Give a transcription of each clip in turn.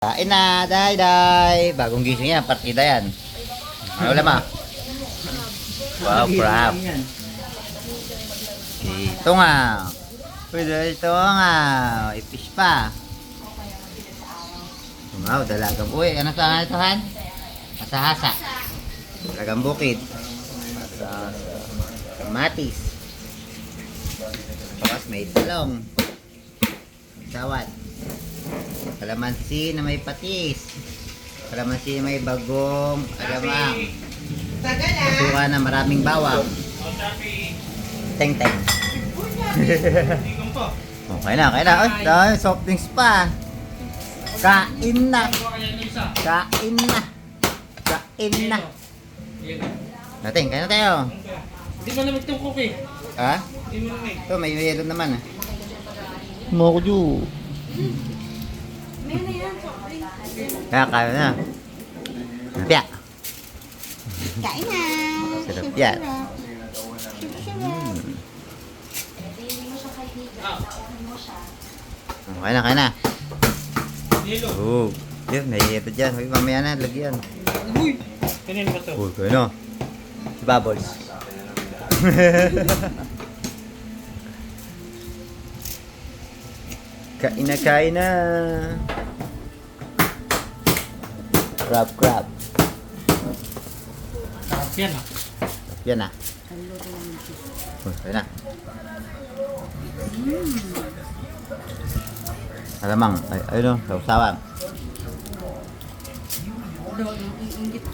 Kain na, day, day. Bagong gising yan, partida yan. Ano ulam ah? Wow, crap. Ito nga. Pwede ito nga. Ipish pa. Wow, dalagang uy. Ano sa ito, Han? Hasa-hasa. Dalagang bukid. Sa kamatis. Tapos may talong. Sawat. Kalamansi na may patis. Kalamansi na may bagong alamang. Suka na maraming bawang. Teng teng. okay na, okay na. Ay, dahil soft drinks pa. Kain na. Kain na. Kain na. Natin, kain na tayo. Di ba naman itong cookie? Ha? Di mo naman Ito, may yelo naman ah. Mojo. Kaya kaya na. Napya. Kain na. Sarap yan. Okay na, kaya na. Oh, yun, may ito dyan. Uy, mamaya na, lagyan. Uy! Kanino ba to? Uy, kaya na. Si Bubbles. kain na, kain na. Crab, crab. Sarap yan ah. Yan na. Uy, kaya na. Alamang, ay, ayun o, sausawan.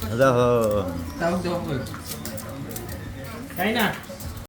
Hello. Tawag daw ako. Kain na.